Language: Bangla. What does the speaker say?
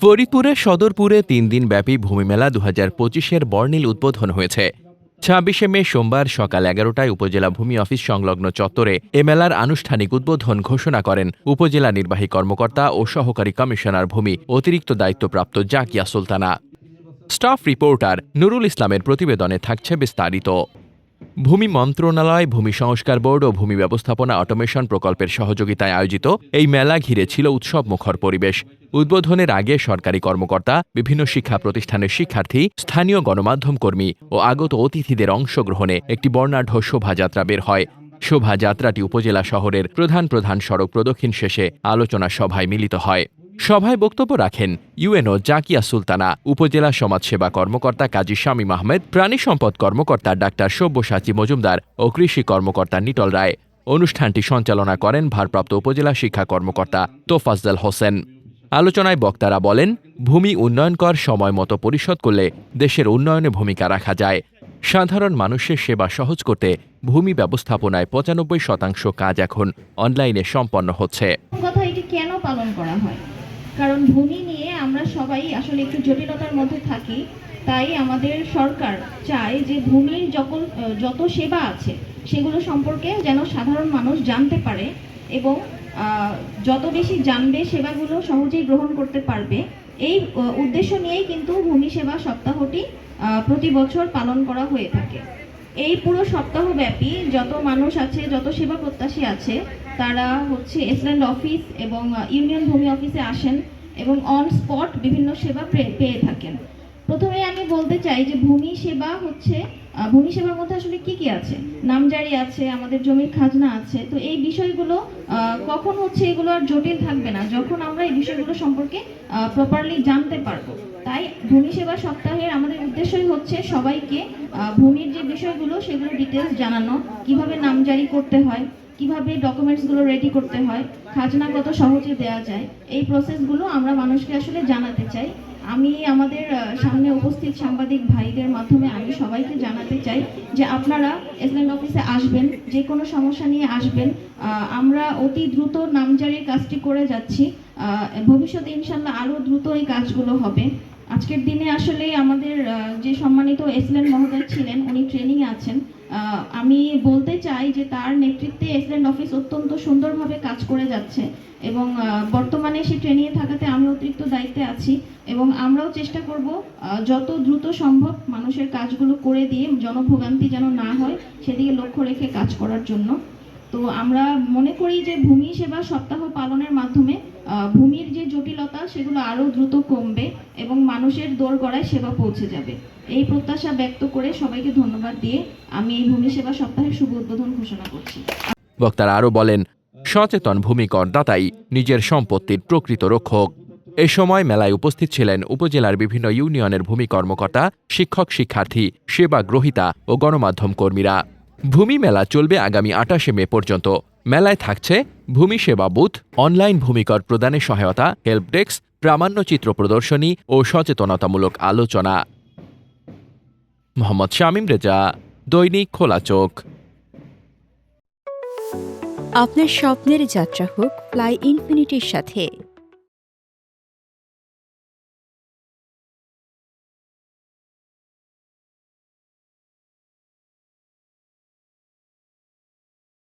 ফরিদপুরের সদরপুরে তিন দিন ব্যাপী ভূমিমেলা দু হাজার পঁচিশের বর্ণিল উদ্বোধন হয়েছে। ছাব্বিশে মে সোমবার সকাল এগারোটায় উপজেলা ভূমি অফিস সংলগ্ন চত্বরে এ মেলার আনুষ্ঠানিক উদ্বোধন ঘোষণা করেন উপজেলা নির্বাহী কর্মকর্তা ও সহকারী কমিশনার ভূমি অতিরিক্ত দায়িত্বপ্রাপ্ত জাকিয়া সুলতানা। স্টাফ রিপোর্টার নুরুল ইসলামের প্রতিবেদনে থাকছে বিস্তারিত। ভূমি মন্ত্রণালয়, ভূমি সংস্কার বোর্ড ও ভূমি ব্যবস্থাপনা অটোমেশন প্রকল্পের সহযোগিতায় আয়োজিত এই মেলা ঘিরে ছিল উৎসব মুখর পরিবেশ। উদ্বোধনের আগে সরকারি কর্মকর্তা, বিভিন্ন শিক্ষা প্রতিষ্ঠানের শিক্ষার্থী, স্থানীয় গণমাধ্যম কর্মী ও আগত অতিথিদের অংশগ্রহণে একটি বর্ণাঢ্য শোভাযাত্রা বের হয়। শোভাযাত্রাটি উপজেলা শহরের প্রধান প্রধান সড়ক প্রদক্ষিণ শেষে আলোচনা সভায় মিলিত হয়। সভায় বক্তব্য রাখেন ইউএনও জাকিয়া সুলতানা, উপজেলা সমাজসেবা কর্মকর্তা কাজী শামীম আহমেদ, প্রাণী সম্পদ কর্মকর্তা ডাক্তার সব্যসাচী মজুমদার ও কৃষি কর্মকর্তা নিটল রায়। অনুষ্ঠানটি সঞ্চালনা করেন ভারপ্রাপ্ত উপজেলা শিক্ষা কর্মকর্তা তোফাজ্জল হোসেন। আলোচনায় বক্তারা বলেন, ভূমি উন্নয়ন কর সময় মতো পরিশোধ করলে দেশের উন্নয়নে ভূমিকা রাখা যায়। সাধারণ মানুষের সেবা সহজ করতে ভূমি ব্যবস্থাপনায় পঁচানব্বই শতাংশ কাজ এখন অনলাইনে সম্পন্ন হচ্ছে। কথা, এটি কেন পালন করা হয়? কারণ ভূমি নিয়ে আমরা সবাই আসলে একটু জটিলতার মধ্যে থাকি, তাই আমাদের সরকার চায় যে ভূমির যখন যত সেবা আছে, সেগুলো সম্পর্কে যেন সাধারণ মানুষ জানতে পারে এবং যত বেশি জানবে, সেবাগুলো সহজেই গ্রহণ করতে পারবে। এই উদ্দেশ্য নিয়েই কিন্তু ভূমি সেবা সপ্তাহটি প্রতি বছর পালন করা হয়ে থাকে। এই পুরো সপ্তাহব্যাপী যত মানুষ আছে, যত সেবা প্রত্যাশী আছে, তারা হচ্ছে এসল্যান্ড অফিস এবং ইউনিয়ন ভূমি অফিসে আসেন এবং অন স্পট বিভিন্ন সেবা পেয়ে থাকেন। প্রথমে আমি বলতে চাই যে ভূমি সেবা হচ্ছে ভূমি সেবার মধ্যে আসলে কি কি আছে? নামজারি আছে, আমাদের জমির খাজনা আছে, তো এই বিষয়গুলো কখন হচ্ছে এগুলো আর জটিল থাকবে না, যখন আমরা এই বিষয়গুলো সম্পর্কে প্রপারলি জানতে পারব। তাই ভূমি সেবা সপ্তাহের আমাদের উদ্দেশ্যই হচ্ছে সবাইকে ভূমির যে বিষয়গুলো সেগুলো ডিটেলস জানানো, কীভাবে নামজারি করতে হয়, কীভাবে ডকুমেন্টসগুলো রেডি করতে হয়, খাজনা কত সহজে দেওয়া যায়, এই প্রসেসগুলো আমরা মানুষকে আসলে জানাতে চাই। আমি আমাদের সামনে উপস্থিত সাংবাদিক ভাইদের মাধ্যমে আমি সবাইকে জানাতে চাই যে আপনারা এসল্যান্ড অফিসে আসবেন, যে কোনো সমস্যা নিয়ে আসবেন। আমরা অতি দ্রুত নামজারির কাজটি করে যাচ্ছি। ভবিষ্যতে ইনশাল্লাহ আরও দ্রুত এই কাজগুলো হবে। আজকের দিনে আসলে আমাদের যে সম্মানিত এসলেন মহোদয় ছিলেন, উনি ট্রেনিং আছেন। আমি বলতে চাই যে তার নেতৃত্বে এসলেন্ড অফিস অত্যন্ত সুন্দরভাবে কাজ করে যাচ্ছে এবং বর্তমানে সে ট্রেনিংয়ে থাকাতে আমি অতিরিক্ত দায়িত্বে আছি এবং আমরাও চেষ্টা করব যত দ্রুত সম্ভব মানুষের কাজগুলো করে দিয়ে জনভোগান্তি যেন না হয়, সেদিকে লক্ষ্য রেখে কাজ করার জন্য। তো আমরা মনে করি যে ভূমি সেবা সপ্তাহ পালনের মাধ্যমে ভূমির যে জটিলতা সেগুলো আরও দ্রুত কমবে এবং মানুষের দোরগড়ায় সেবা পৌঁছে যাবে। এই প্রত্যাশা ব্যক্ত করে সবাইকে ধন্যবাদ দিয়ে আমি এই ভূমি সেবা সপ্তাহের শুভ উদ্বোধন ঘোষণা করছি। বক্তারা আরও বলেন, সচেতন ভূমি করদাতাই নিজের সম্পত্তির প্রকৃত রক্ষক। এ সময় মেলায় উপস্থিত ছিলেন উপজেলার বিভিন্ন ইউনিয়নের ভূমি কর্মকর্তা শিক্ষক শিক্ষার্থী সেবা গ্রহীতা ও গণমাধ্যম কর্মীরা। ভূমি মেলা চলবে আগামী আটাশে মে পর্যন্ত। মেলায় থাকছে ভূমি সেবা বুথ, অনলাইন ভূমিকর প্রদানে সহায়তা, হেল্প ডেস্ক প্রামাণ্যচিত্র প্রদর্শনী ও সচেতনতামূলক আলোচনা। মোহাম্মদ শামীম রেজা, দৈনিক খোলা চোখ। আপনার স্বপ্নের যাত্রা হোক, ফ্লাই ইনফিনিটির সাথে